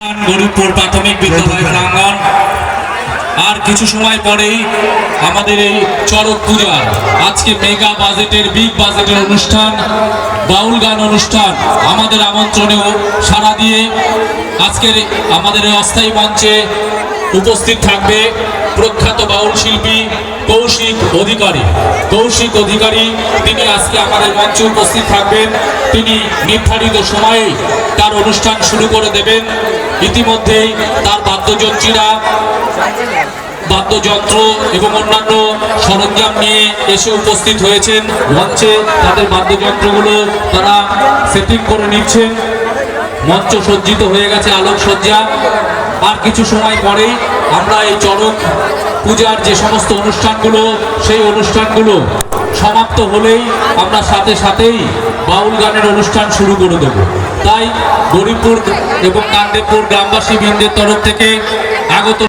গরিবপুর প্রাথমিক বিদ্যালয় প্রাঙ্গণ। আর কিছু সময় পরেই আমাদের এই চড়ক পূজা আজকে মেগা বাজেটের বিগ বাজেটের অনুষ্ঠান বাউল গান অনুষ্ঠান আমাদের আমন্ত্রণেও সাড়া দিয়ে আজকের আমাদের এই অস্থায়ী মঞ্চে উপস্থিত থাকবে প্রখ্যাত বাউল শিল্পী কৌশিক অধিকারী। কৌশিক অধিকারী তিনি আজকে আমাদের মঞ্চে উপস্থিত থাকবেন। তিনি নির্ধারিত সময়েই তার অনুষ্ঠান শুরু করে দেবেন। ইতিমধ্যেই তার বাদ্যযন্ত্রীরা, বাদ্যযন্ত্র এবং অন্যান্য সরঞ্জাম নিয়ে এসে উপস্থিত হয়েছেন। মঞ্চে তাদের বাদ্যযন্ত্রগুলো তারা সেটিং করে নিচ্ছেন। মঞ্চ সজ্জিত হয়ে গেছে আলোক সজ্জা আর কিছু সময় পরেই আমরা এই চড়ক পূজার যে সমস্ত অনুষ্ঠানগুলো, সেই অনুষ্ঠানগুলো সমাপ্ত হলেই আমরা সাথে সাথেই বাউল গানের অনুষ্ঠান শুরু করে দেব। তাই গরিবপুর এবং কান্দেপুর গ্রামবাসী বৃন্দের তরফ থেকে আগত